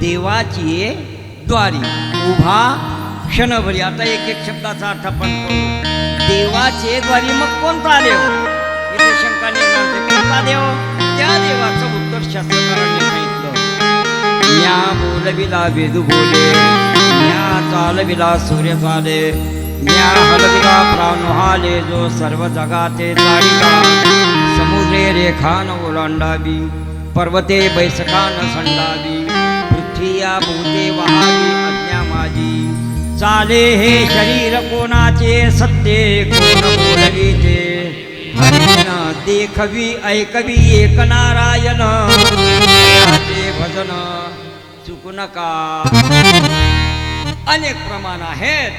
देवाची द्वारी. उभा क्षणभरी. आता एक एक शब्दाचा अर्थ आपण देवाचे द्वारी मग कोणता देव इथे शंका निर्माण कोणता देव त्या देवाचं उत्तर शास्त्रकारांनी सांगितलं. म्या बोलविला वेदू बोले. म्या चालविला सूर्य चाले म्या हलविला प्राणहाले जो सर्व जगाते जाळीला समुद्रे रेखान ओलांडावी. पर्वते बैसकान संडावी. पृथ्वीया भूते वहावी आज्ञा माझी. चाले हे शरीर कोणाचे? सत्य कोण बोलविते? देखवी ऐकवी एक नारायण. भजन चुकू नका. अनेक प्रमाण आहेत.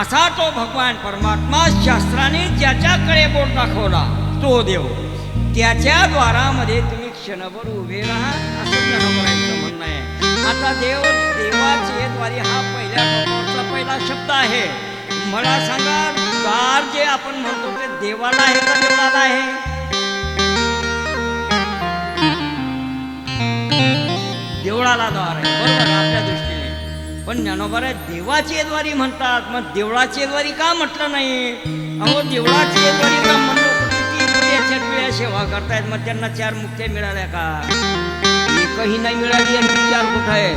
असा तो भगवान परमात्मा शास्त्राने ज्याच्याकडे बोट दाखवला तो देव. त्याच्या द्वारामध्ये तुम्ही क्षणभर उभे राहा असं म्हणणं आहे. आता देव देवाचे द्वारे हा पहिल्या भगवानचा पहिला शब्द आहे. मला सांगा द्वार जे आपण म्हणतो ते देवाला आहे का देवाला आहे? देवळाला द्वार आहे बरोबर आपल्या दृष्टीने. पण ज्ञानोबारे देवाची द्वारी म्हणतात मग देवळाची द्वारी का म्हटलं नाही? अहो देवळाची द्वारी का लोक किती सेवा करतायत मग त्यांना चार मुक्त्या मिळाल्या का? कही नाही मिळाली आणि विचार कुठं आहे.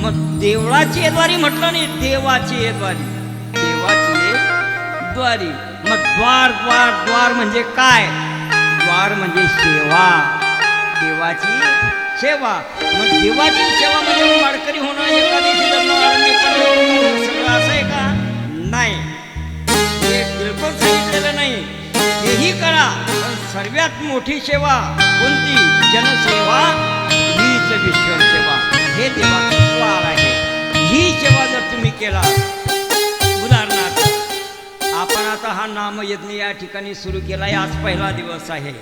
मग देवळाची द्वारी म्हटलं नाही देवाची द्वारी. देवाची द्वारी. मग द्वार द्वार द्वार म्हणजे काय? द्वार म्हणजे सेवा. देवाची सेवा. मग देवाची सेवा म्हणजे वाडकरी होणं एकादशी सगळं असं आहे का? नाही. हे बिलकुल सांगितलेलं नाही. हेही करा. पण सर्वात मोठी सेवा कोणती? जनसेवा हीच ईश्वर सेवा. हे देवाचं द्वार आहे. ही सेवा जर तुम्ही केला उदाहरणार्थ आपण आता हा नामयज्ञ या ठिकाणी सुरू केला आहे आज पहिला दिवस आहे.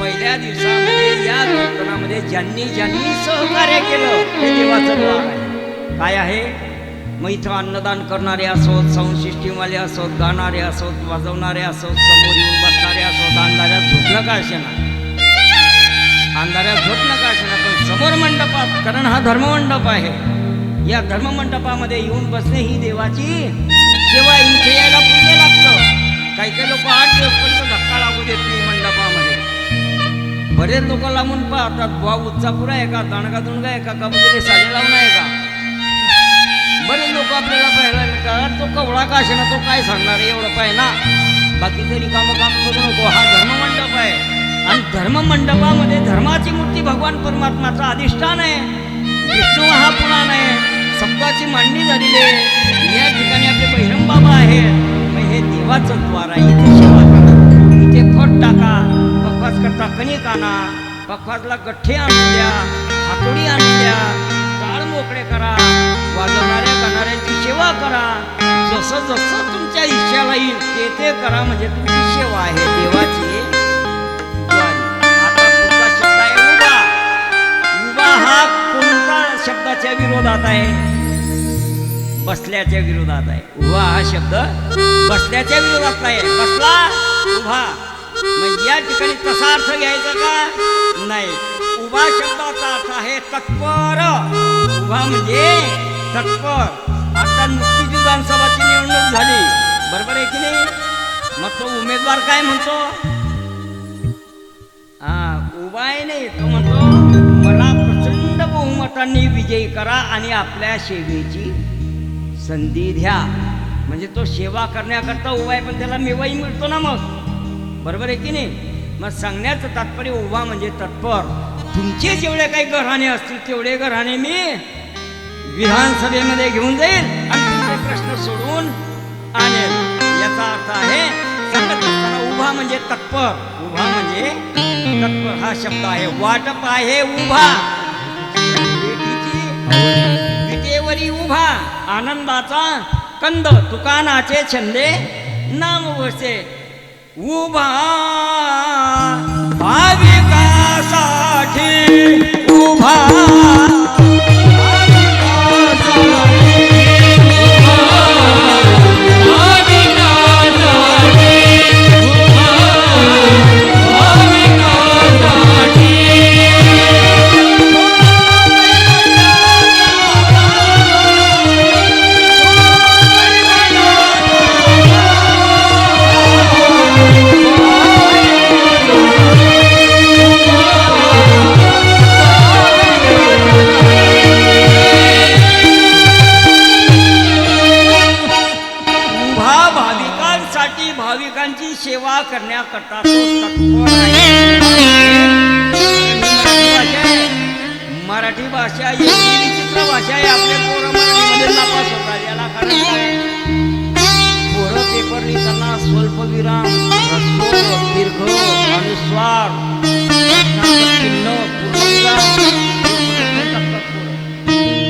पहिल्या दिवसामध्ये या कीर्तनामध्ये ज्यांनी ज्यांनी सहकार्य केलं हे देवाचं द्वार आहे. काय आहे? मग इथं अन्नदान करणारे असोत साऊंड सिस्टीमवाले असोत गाणारे असोत वाजवणारे असोत समोर येऊन बसणारे असोत अंधाऱ्यात झोपणं का असेना? अंधाऱ्यात झोपणं का असेना? पण मंडपात कारण हा धर्ममंडप आहे. या धर्ममंडपामध्ये येऊन बसणे ही देवाची सेवा इथे यायला पुण्य लागतं. काही काही लोक आठ दिवस पर्यंत धक्का लागू देत नाही मंडपामध्ये. बरेच लोक लांबून पाहतात बुवा उत्सापूर आहे का दाणगा दुणगा आहे का कबुतरे म्हणजे साजे लावून आहे का? बरेच लोक आपल्याला पाहायला मिळतात तो कवळा का असे ना तो काय सांगणार आहे एवढं पाहिजे ना बाकी तरी काम काम करू नको. हा धर्ममंडप आहे. आणि धर्ममंडपामध्ये धर्माची मूर्ती भगवान परमात्माचं अधिष्ठान आहे. विष्णू हा पुराण आहे. सप्ताची मांडणी झालेली आहे. या ठिकाणी आपले बहिरम बाबा आहेत. मग हे देवाचं द्वार आहे. इथे सेवा करा. इथे खत टाका. बकवास करता कणिक आणा बकवासला गठ्ठे आणून द्या. हातोडी आणून द्या. टाळ मोकळे करा. वाजवणाऱ्या गाणाऱ्यांची सेवा करा. जसं जसं तुमच्या इच्छाला येईल ते ते करा. म्हणजे तुमची सेवा आहे देवाची. शब्दाच्या विरोधात आहे. बसल्याच्या विरोधात आहे. उभा हा शब्द बसल्याच्या विरोधात आहे बसला उभा. म्हणजे या ठिकाणी तसा अर्थ घ्यायचा का? नाही. उभा शब्दाचा अर्थ आहे तत्पर. उभा म्हणजे तत्पर. आता नुकतीच विधानसभाची निवडणूक झाली. बरोबर आहे की नाही? मग तो उमेदवार काय म्हणतो? हा उभा आहे नाही तो म्हणतो बहुमतांनी विजयी करा आणि आपल्या सेवेची संधी द्या. म्हणजे तो सेवा करण्याकरता उभा आहे पण त्याला मेवाही मिळतो ना मग? बरोबर आहे की नाही? मग सांगण्याचं तात्पर्य उभा म्हणजे तत्पर. तुमचे जेवढे काही घराणे असतील तेवढे घराणे मी विधानसभेमध्ये घेऊन जाईल आणि तुमचे प्रश्न सोडून आणेल याचा अर्थ आहे सांगत असताना उभा म्हणजे तत्पर. उभा म्हणजे तत्पर. हा शब्द आहे वाटप आहे उभा. विटेवरी उभा आनंदाचा कंद तुकानाचे छंदे नाम वसे. उभा भाविकासाठी उभा. मराठी भाषा एवढी विचित्र भाषा आहे. आपल्या पोरं मराठीमध्ये नापास होतात. याला कारण पोरं पेपर लिहिताना स्वल्पविराम विराम दीर्घ अनुस्वार चिन्ह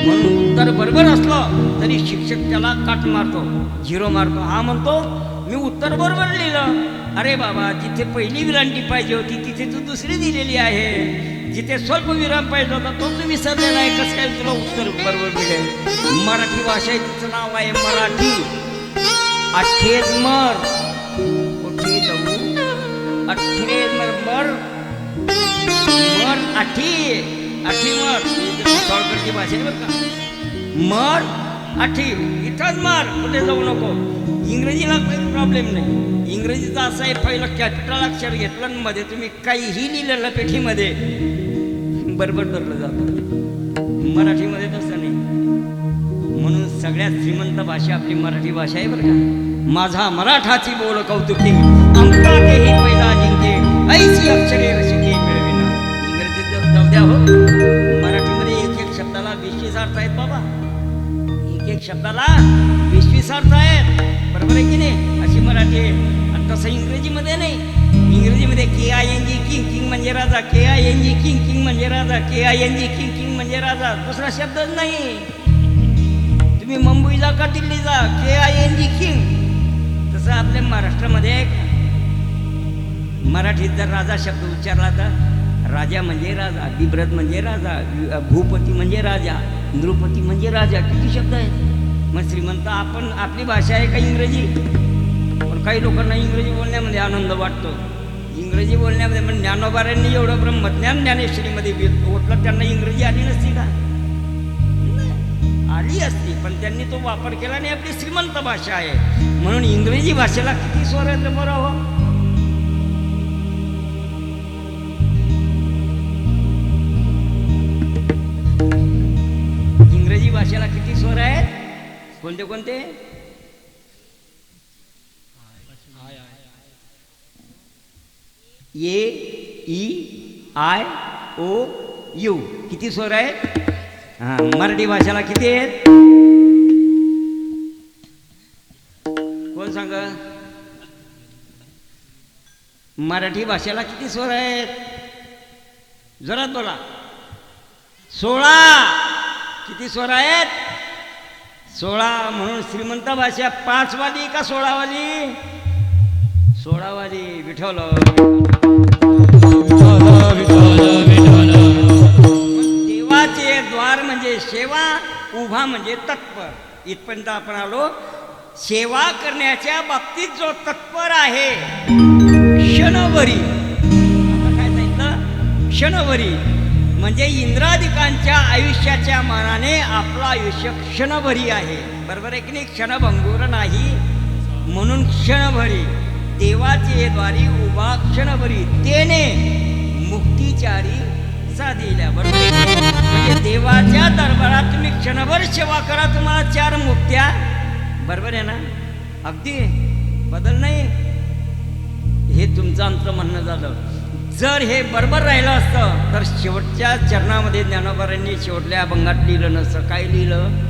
म्हणून उत्तर बरोबर असलं तरी शिक्षक त्याला काट मारतो झिरो मारतो. हा म्हणतो मी उत्तर बरोबर लिहिलं. अरे बाबा जिथे पहिली विरांटी पाहिजे होती तिथे तू दुसरी दिलेली आहे. जिथे स्वल्प विराम पाहिजे होता तो तू विसरलेला आहे कसं काय तुला उत्तर बरोबर मिळेल? मराठी भाषा तिचं नाव आहे मराठी. अठ्ठेच मर. कुठे जाऊ? अठ्ठेच मर मर. मर आठी. आठी मर. सॉळकडची भाषा बरं का? मर. आठी इथंच मार कुठे जाऊ नको. इंग्रजीला काही प्रॉब्लेम नाही. इंग्रजीचा असं आहे पहिलं कॅपिटल अक्षर घेतलं मध्ये तुम्ही काहीही लिहिलेलं पेठीमध्ये. बरोबर धरलं जातं. मराठीमध्ये तसं नाही. म्हणून सगळ्यात श्रीमंत भाषा आपली मराठी भाषा आहे बरं का. माझा मराठाची बोल कौतुकी. अंका तेही पहिला जिंके. ऐशी अक्षरे रसिके मिळविना इंग्रजीत जाऊ द्या हो. शब्दाला वीस अर्थ आहेत बरोबर आहे की नाही? अशी मराठी आहे. आणि तसं इंग्रजीमध्ये नाही. इंग्रजीमध्ये K I N G king king म्हणजे राजा. K I N G king king म्हणजे राजा. K I N G king king म्हणजे राजा. दुसरा शब्दच नाही. तुम्ही मुंबईला का दिल्ली जा? K I N G king तसं आपल्या महाराष्ट्रामध्ये मराठीत जर राजा शब्द उच्चारला तर राजा म्हणजे राजा बिब्रत म्हणजे राजा भूपती म्हणजे राजा नृपती म्हणजे राजा. किती शब्द आहेत? मग श्रीमंत आपण आपली भाषा आहे का इंग्रजी? पण काही लोकांना इंग्रजी बोलण्यामध्ये आनंद वाटतो. इंग्रजी बोलण्यामध्ये पण ज्ञानोबाऱ्यांनी एवढं ब्रह्मज्ञान ज्ञानेश्वरीमध्ये ओटलं ओतलं त्यांना इंग्रजी आली नसती का? आली असती पण त्यांनी तो वापर केला आणि आपली श्रीमंत भाषा आहे. म्हणून इंग्रजी भाषेला किती स्वर आहेत बरं हो? कोणते कोणते? A E I O U. किती स्वर आहेत? मराठी भाषेला किती आहेत? कोण सांग? मराठी भाषेला किती स्वर आहेत? जोरात बोला. सोळा. किती स्वर आहेत? सोळा म्हणून श्रीमंत भाषा पाचवाली का सोळावाली? सोळावाली विठवल देवाचे द्वार म्हणजे सेवा उभा म्हणजे तत्पर. इथपर्यंत आपण आलो. सेवा करण्याच्या बाबतीत जो तत्पर आहे क्षणवरी आता काय सांगितलं? क्षणवरी म्हणजे इंद्रादिकांच्या आयुष्याच्या मानाने आपलं आयुष्य क्षणभरी आहे. बरोबर आहे की नाही? क्षणभंगूर नाही. म्हणून क्षणभरी. देवाचे द्वारी उभा क्षणभरी. तेने मुक्तीचारी साधिल्या. बरोबर आहे म्हणजे देवाच्या दरबारात तुम्ही क्षणभर सेवा करा तुम्हाला चार मुक्त्या. बरोबर आहे ना? अगदी बदल नाही. हे तुमचं आमचं म्हणणं झालं. जर हे बरोबर राहिलं असतं तर शेवटच्या चरणामध्ये ज्ञानोबारांनी शेवटल्या अभंगात लिहिलं नसतं. काय लिहिलं?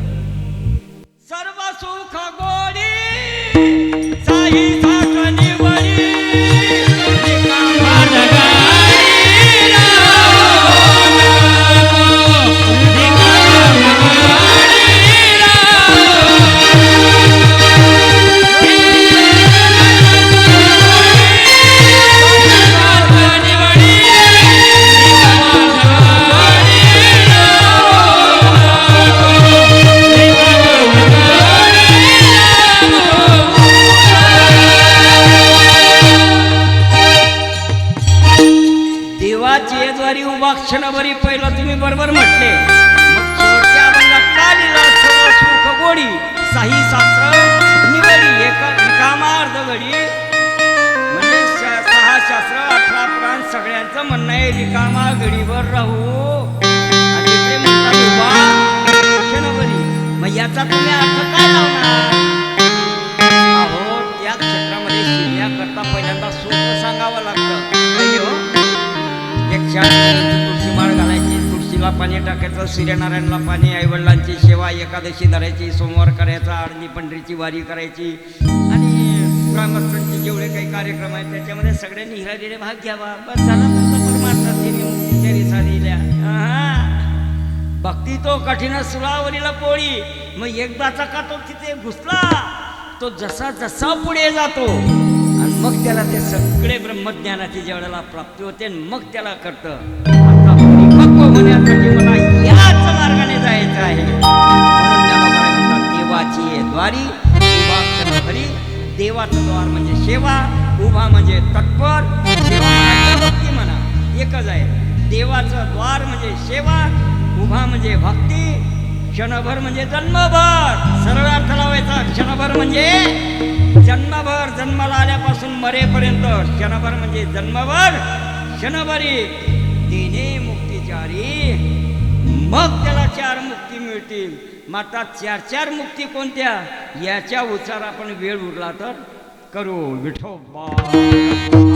तुळशीला पाणी टाकायचं सूर्यनारायणला पाणी आईवडिलांची सेवा एकादशी धरायची सोमवार करायचा आळणी पंढरीची वारी करायची. आणि ग्रामस्थांचे जेवढे काही कार्यक्रम आहेत त्याच्यामध्ये सगळ्यांनी हिरादिने भाग घ्यावा. बस झाला भक्ती तो कठीण सुरावरीला पोळी. मग एकदाचा का तो तिथे घुसला तो जसा जसा पुढे जातो. आणि मग त्याला ते सगळे ब्रह्मज्ञानाची ज्यावेळेला प्राप्ती होते आणि मग त्याला कळतं. होण्यासाठी मला याच मार्गाने जायचं आहे. देवाची द्वारी उभा क्षणभरी देवाचं द्वार म्हणजे सेवा उभा म्हणजे तत्पर सेवा भक्ती म्हणा एकच आहे. देवाचं द्वार म्हणजे सेवा उभा म्हणजे भक्ती क्षणभर म्हणजे जन्मभर. सरळ अर्थ लावायचा क्षणभर म्हणजे जन्मभर. जन्माला आल्यापासून मरेपर्यंत क्षणभर म्हणजे जन्मभर क्षणभरी. देणे विचारी मग त्याला चार मुक्ती मिळतील. माता चार चार मुक्ती कोणत्या? याच्या उच्चार आपण वेळ उरला तर करू. विठोबा.